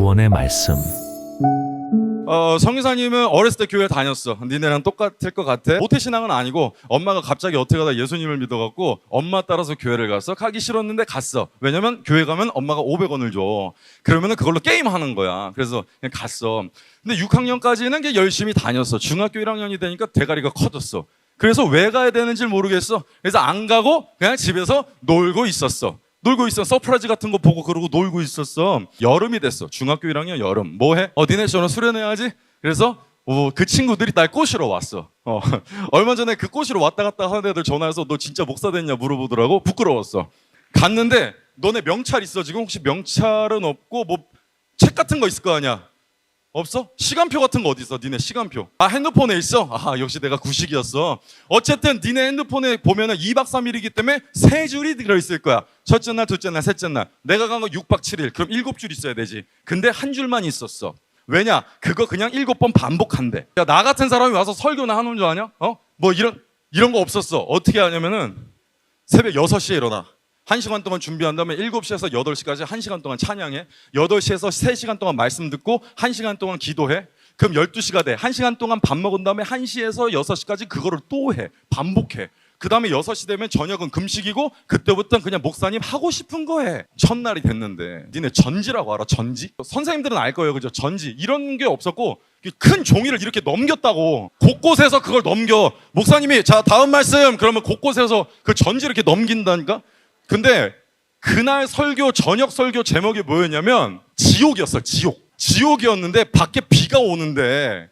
하나님만의 말씀. 어, 성기사님은 어렸을 때 교회 다녔어. 니네랑 똑같을 것 같아. 모태신앙은 아니고 엄마가 갑자기 어떻게 하다 예수님을 믿어갖고 엄마 따라서 교회를 갔어. 가기 싫었는데 갔어. 왜냐면 교회 가면 엄마가 500원을 줘. 그러면은 그걸로 게임 하는 거야. 그래서 그냥 갔어. 근데 6학년까지는 그냥 열심히 다녔어. 중학교 1학년이 되니까 대가리가 커졌어. 그래서 왜 가야 되는지 모르겠어. 그래서 안 가고 그냥 집에서 놀고 있었어. 놀고 있어. 서프라이즈 같은 거 보고 그러고 놀고 있었어. 여름이 됐어. 중학교 1학년 여름. 뭐 해? 어, 니네 저는 수련해야지. 그래서 어, 그 친구들이 날 꼬시러 왔어. 어, 얼마 전에 그 꼬시러 왔다 갔다 하는 애들 전화해서 너 진짜 목사 됐냐 물어보더라고. 부끄러웠어. 갔는데 너네 명찰 있어 지금 혹시 명찰은 없고 뭐 책 같은 거 있을 거 아니야. 없어? 시간표 같은 거 어디 있어? 니네 시간표. 아 핸드폰에 있어? 아 역시 내가 구식이었어. 어쨌든 니네 핸드폰에 보면은 2박 3일이기 때문에 세 줄이 들어있을 거야. 첫째 날, 둘째 날, 셋째 날. 내가 간 거 6박 7일. 그럼 7줄 있어야 되지. 근데 한 줄만 있었어. 왜냐? 그거 그냥 일곱 번 반복한대. 야, 나 같은 사람이 와서 설교나 하는 줄 아냐? 어? 뭐 이런 이런 거 없었어. 어떻게 하냐면은 새벽 6시에 일어나. 1시간 동안 준비한 다음에 7시에서 8시까지 1시간 동안 찬양해. 8시에서 3시간 동안 말씀 듣고 1시간 동안 기도해. 그럼 12시가 돼. 1시간 동안 밥 먹은 다음에 1시에서 6시까지 그거를 또 해. 반복해. 그 다음에 6시 되면 저녁은 금식이고 그때부터는 그냥 목사님 하고 싶은 거 해. 첫날이 됐는데 니네 전지라고 알아? 전지? 선생님들은 알 거예요. 그죠? 전지. 이런 게 없었고 큰 종이를 이렇게 넘겼다고 곳곳에서 그걸 넘겨 목사님이 자 다음 말씀 그러면 곳곳에서 그 전지 이렇게 넘긴다니까 근데 그날 설교 저녁 설교 제목이 뭐였냐면 지옥이었어 지옥. 지옥이었는데 밖에 비가 오는데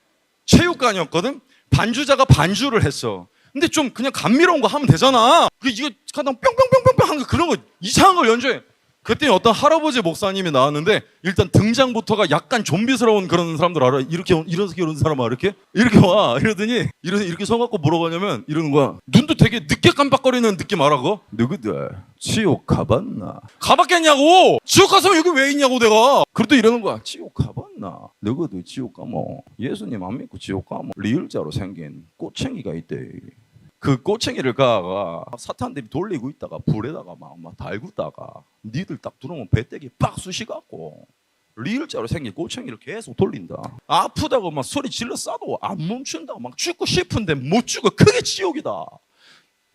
체육관이었거든? 반주자가 반주를 했어. 근데 좀 그냥 감미로운 거 하면 되잖아. 그 이거 가다 뿅뿅뿅뿅뿅 하는 거 그런 거 이상한 걸 연주해 그랬더니 어떤 할아버지 목사님이 나왔는데 일단 등장부터가 약간 좀비스러운 그런 사람들 알아? 이렇게 온- 이렇게 오는 사람 알아? 이렇게? 이렇게 와. 이러더니 이러 이렇게 서 갖고 뭐라고 하냐면 이러는 거야. 눈도 되게 늦게 깜빡거리는 느낌 알아 그거? 누구들? 지옥 가봤나? 가봤겠냐고! 지옥 갔으면 여기 왜 있냐고 내가! 그랬더니 이러는 거야. 지옥 가봤나? 누구도 지옥 가뭐 예수님 안 믿고 지옥 가뭐 리을자로 생긴 꼬챙이가 있대 그 꼬챙이를 가가 사탄들이 돌리고 있다가 불에다가 막, 막 달구다가 니들 딱 들어오면 배때기 빡 쑤시갖고 리을자로 생긴 꼬챙이를 계속 돌린다. 아프다고 막 소리 질러 싸도 안 멈춘다고 막 죽고 싶은데 못 죽어. 그게 지옥이다.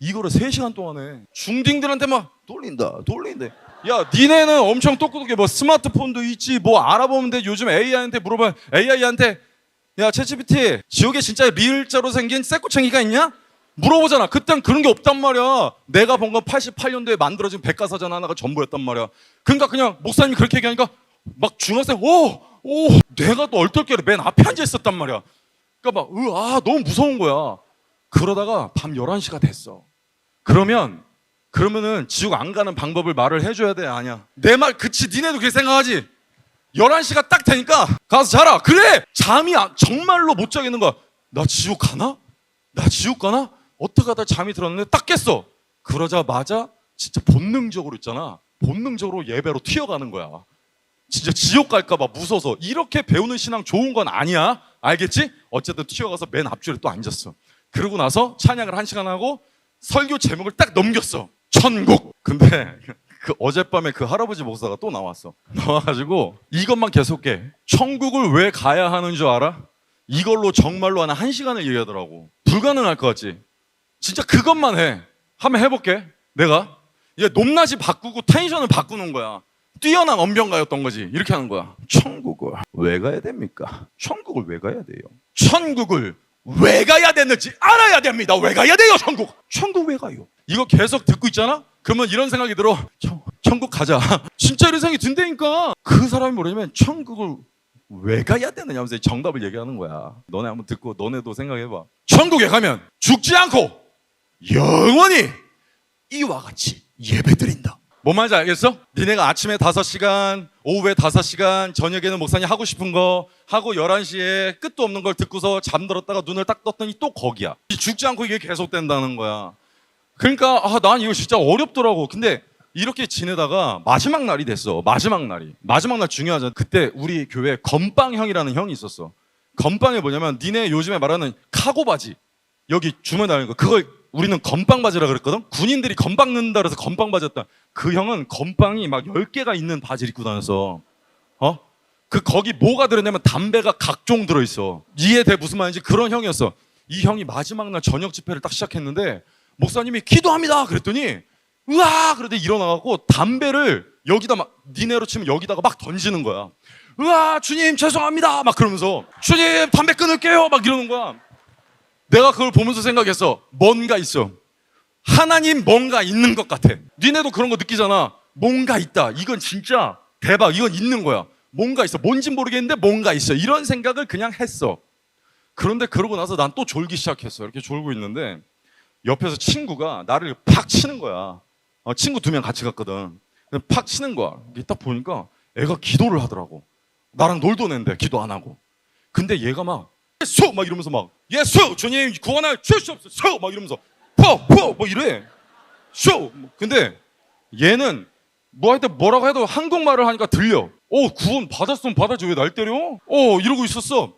이거를 3시간 동안 해 중딩들한테 막 돌린다. 돌린다 야 니네는 엄청 똑똑해. 뭐 스마트폰도 있지. 뭐 알아보면 돼. 요즘 AI한테 물어봐 AI한테 야 챗GPT 지옥에 진짜 리을자로 생긴 쇠꼬챙이가 있냐? 물어보잖아. 그땐 그런 게 없단 말이야. 내가 본 건 88년도에 만들어진 백과사전 하나가 전부였단 말이야. 그러니까 그냥 목사님이 그렇게 얘기하니까 막 중학생 오! 오! 내가 또 얼떨결에 맨 앞에 앉아 있었단 말이야. 그러니까 막 으, 아, 너무 무서운 거야. 그러다가 밤 11시가 됐어. 그러면 그러면은 지옥 안 가는 방법을 말을 해줘야 돼 아니야 내 말 그치 니네도 그렇게 생각하지 11시가 딱 되니까 가서 자라 그래 잠이 안- 정말로 못 자겠는 거야 나 지옥 가나? 나 지옥 가나? 어떻게 하다 잠이 들었는데 딱 깼어. 그러자마자 진짜 본능적으로 있잖아. 본능적으로 예배로 튀어가는 거야. 진짜 지옥 갈까봐 무서워서 이렇게 배우는 신앙 좋은 건 아니야. 알겠지? 어쨌든 튀어가서 맨 앞줄에 또 앉았어. 그러고 나서 찬양을 한 시간 하고 설교 제목을 딱 넘겼어. 천국. 근데 그 어젯밤에 그 할아버지 목사가 또 나왔어. 나와가지고 이것만 계속해. 천국을 왜 가야 하는 줄 알아? 이걸로 정말로 한한 시간을 얘기하더라고. 불가능할 것 같지? 진짜 그것만 해. 한번 해볼게. 내가? 이게 높낮이 바꾸고 텐션을 바꾸는 거야. 뛰어난 언변가였던 거지. 이렇게 하는 거야. 천국을 왜 가야 됩니까? 천국을 왜 가야 돼요? 천국을 왜 가야 되는지 알아야 됩니다. 왜 가야 돼요 천국? 천국 왜 가요? 이거 계속 듣고 있잖아? 그러면 이런 생각이 들어. 천, 천국 가자. 진짜 이런 생각이 든다니까. 그 사람이 뭐냐면 천국을 왜 가야 되느냐 하면서 정답을 얘기하는 거야. 너네 한번 듣고 너네도 생각해봐. 천국에 가면 죽지 않고 영원히 이와 같이 예배드린다. 뭔 말인지 알겠어? 니네가 아침에 5시간, 오후에 5시간, 저녁에는 목사님 하고 싶은 거 하고 11시에 끝도 없는 걸 듣고서 잠들었다가 눈을 딱 떴더니 또 거기야. 죽지 않고 이게 계속된다는 거야. 그러니까 아, 난 이거 진짜 어렵더라고. 근데 이렇게 지내다가 마지막 날이 됐어. 마지막 날이. 마지막 날 중요하잖아. 그때 우리 교회 건빵 형이라는 형이 있었어. 건빵이 뭐냐면 니네 요즘에 말하는 카고 바지. 여기 주머니 달린 거 그걸 우리는 건빵 바지라 그랬거든. 군인들이 건빵 넣는다 그래서 건빵 바지였다. 그 형은 건빵이 막 10개가 있는 바지를 입고 다녔어. 어? 그 거기 뭐가 들었냐면 담배가 각종 들어 있어. 이해돼 무슨 말인지 그런 형이었어. 이 형이 마지막 날 저녁 집회를 딱 시작했는데 목사님이 기도합니다 그랬더니 으아 그러더니 일어나갖고 담배를 여기다 막 니네로 치면 여기다가 막 던지는 거야. 으아 주님 죄송합니다 막 그러면서 주님 담배 끊을게요 막 이러는 거야. 내가 그걸 보면서 생각했어. 뭔가 있어. 하나님 뭔가 있는 것 같아. 니네도 그런 거 느끼잖아. 뭔가 있다. 이건 진짜 대박. 이건 있는 거야. 뭔가 있어. 뭔진 모르겠는데 뭔가 있어. 이런 생각을 그냥 했어. 그런데 그러고 나서 난 또 졸기 시작했어. 이렇게 졸고 있는데 옆에서 친구가 나를 팍 치는 거야. 어, 친구 두 명 같이 갔거든. 팍 치는 거야. 딱 보니까 애가 기도를 하더라고. 나랑 놀던 애인데 기도 안 하고. 근데 얘가 막 예수 막 이러면서 막 예수 주님 구원할 주시옵소서 막 이러면서 포포뭐 이래. 쇼. 근데 얘는 뭐할때 뭐라고 해도 한국말을 하니까 들려. 어 구원 받았으면 받았지 왜날 때려? 어 이러고 있었어.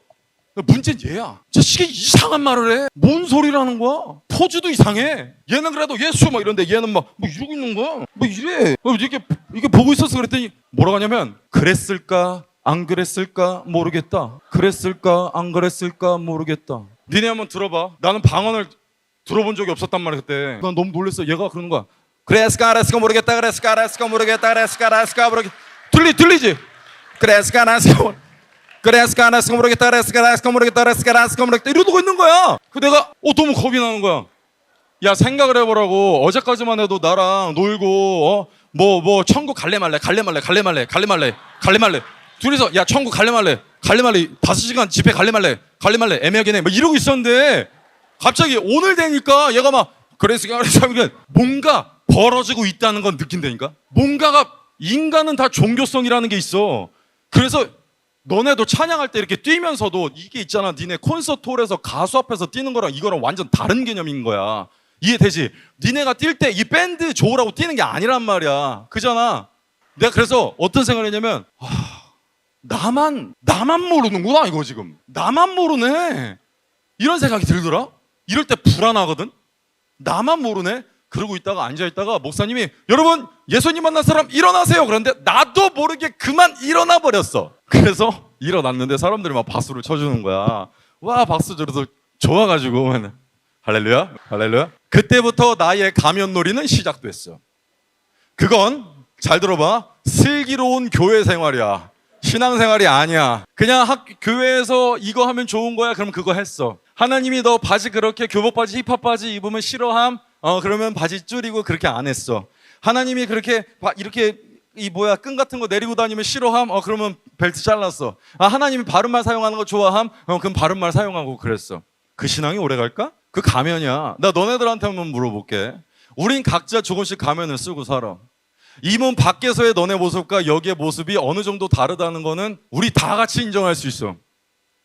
문제는 얘야. 자식이 이상한 말을 해. 뭔 소리라는 거야? 포즈도 이상해. 얘는 그래도 예수 막 이런데 얘는 막 뭐 이러고 있는 거야. 뭐 이래. 어, 이렇게 이렇게 보고 있었어 그랬더니 뭐라고 하냐면 그랬을까 안 그랬을까 모르겠다. 그랬을까 안 그랬을까 모르겠다. 니네 한번 들어봐. 나는 방언을 들어본 적이 없었단 말이야 그때. 난 너무 놀랐어. 얘가 그러는 거야. 그랬을까 그랬을까 모르겠다. 그랬을까 그랬을까 모르겠다. 그랬을까 그랬을까 모르겠다. 들리 들리지? 그랬을까 그랬을까 모르 그랬을까 그랬을까 모르겠다. 그랬을까 그랬을까 모르겠다. 그랬을까 그랬을까 모르겠다. 이러고 있는 거야. 그 내가 어 너무 겁이 나는 거야. 야 생각을 해보라고 어제까지만 해도 나랑 놀고 어뭐 뭐 천국 갈래 말래 갈래 말래 갈래 말래 갈래 말래 갈래 말래 둘이서 야 천국 갈래 말래 갈래 말래 다섯 시간 집회 갈래 말래 갈래 말래 애매하긴 해뭐 이러고 있었는데 갑자기 오늘 되니까 얘가 막 그래서 그래서 뭔가 벌어지고 있다는 건 느낀다니까 뭔가가 인간은 다 종교성이라는 게 있어 그래서 너네도 찬양할 때 이렇게 뛰면서도 이게 있잖아. 니네 콘서트 홀에서 가수 앞에서 뛰는 거랑 이거랑 완전 다른 개념인 거야. 이해되지? 니네가 뛸 때 이 밴드 좋으라고 뛰는 게 아니란 말이야. 그잖아. 내가 그래서 어떤 생각을 했냐면 아, 나만 나만 모르는구나 이거 지금. 나만 모르네. 이런 생각이 들더라. 이럴 때 불안하거든. 나만 모르네. 그러고 있다가 앉아 있다가 목사님이 여러분 예수님 만난 사람 일어나세요. 그런데 나도 모르게 그만 일어나 버렸어. 그래서 일어났는데 사람들이 막 박수를 쳐주는 거야. 와 박수 들어서 좋아가지고 할렐루야 할렐루야. 그때부터 나의 가면놀이는 시작됐어. 그건 잘 들어봐 슬기로운 교회 생활이야. 신앙생활이 아니야. 그냥 학 교회에서 이거 하면 좋은 거야. 그럼 그거 했어. 하나님이 너 바지 그렇게 교복 바지 힙합 바지 입으면 싫어함. 어 그러면 바지 줄이고 그렇게 안 했어. 하나님이 그렇게 바- 이렇게 이 뭐야 끈 같은 거 내리고 다니면 싫어함. 어 그러면 벨트 잘랐어. 아 하나님이 바른말 사용하는 거 좋아함. 어 그럼 바른말 사용하고 그랬어. 그 신앙이 오래 갈까? 그 가면이야. 나 너네들한테 한번 물어볼게. 우린 각자 조금씩 가면을 쓰고 살아. 이 몸 밖에서의 너네 모습과 여기의 모습이 어느 정도 다르다는 거는 우리 다 같이 인정할 수 있어.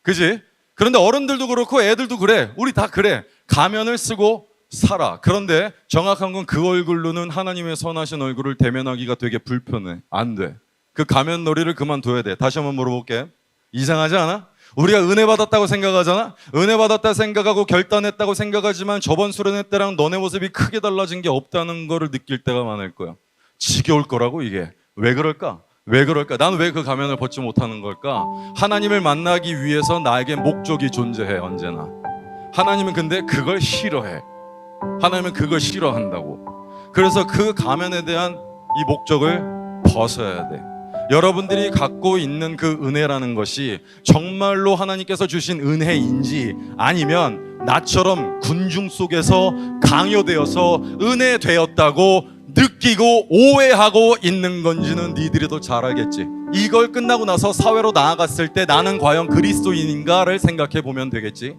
그지? 그런데 어른들도 그렇고 애들도 그래. 우리 다 그래. 가면을 쓰고 살아. 그런데 정확한 건 그 얼굴로는 하나님의 선하신 얼굴을 대면하기가 되게 불편해. 안 돼. 그 가면 놀이를 그만둬야 돼. 다시 한번 물어볼게. 이상하지 않아? 우리가 은혜 받았다고 생각하잖아? 은혜 받았다 생각하고 결단했다고 생각하지만 저번 수련회 때랑 너네 모습이 크게 달라진 게 없다는 거를 느낄 때가 많을 거야. 지겨울 거라고 이게. 왜 그럴까? 왜 그럴까? 난 왜 그 가면을 벗지 못하는 걸까? 하나님을 만나기 위해서 나에게 목적이 존재해 언제나. 하나님은 근데 그걸 싫어해. 하나님은 그걸 싫어한다고. 그래서 그 가면에 대한 이 목적을 벗어야 돼. 여러분들이 갖고 있는 그 은혜라는 것이 정말로 하나님께서 주신 은혜인지 아니면 나처럼 군중 속에서 강요되어서 은혜 되었다고 느끼고 오해하고 있는 건지는 니들이 더 잘 알겠지. 이걸 끝나고 나서 사회로 나아갔을 때 나는 과연 그리스도인인가를 생각해 보면 되겠지.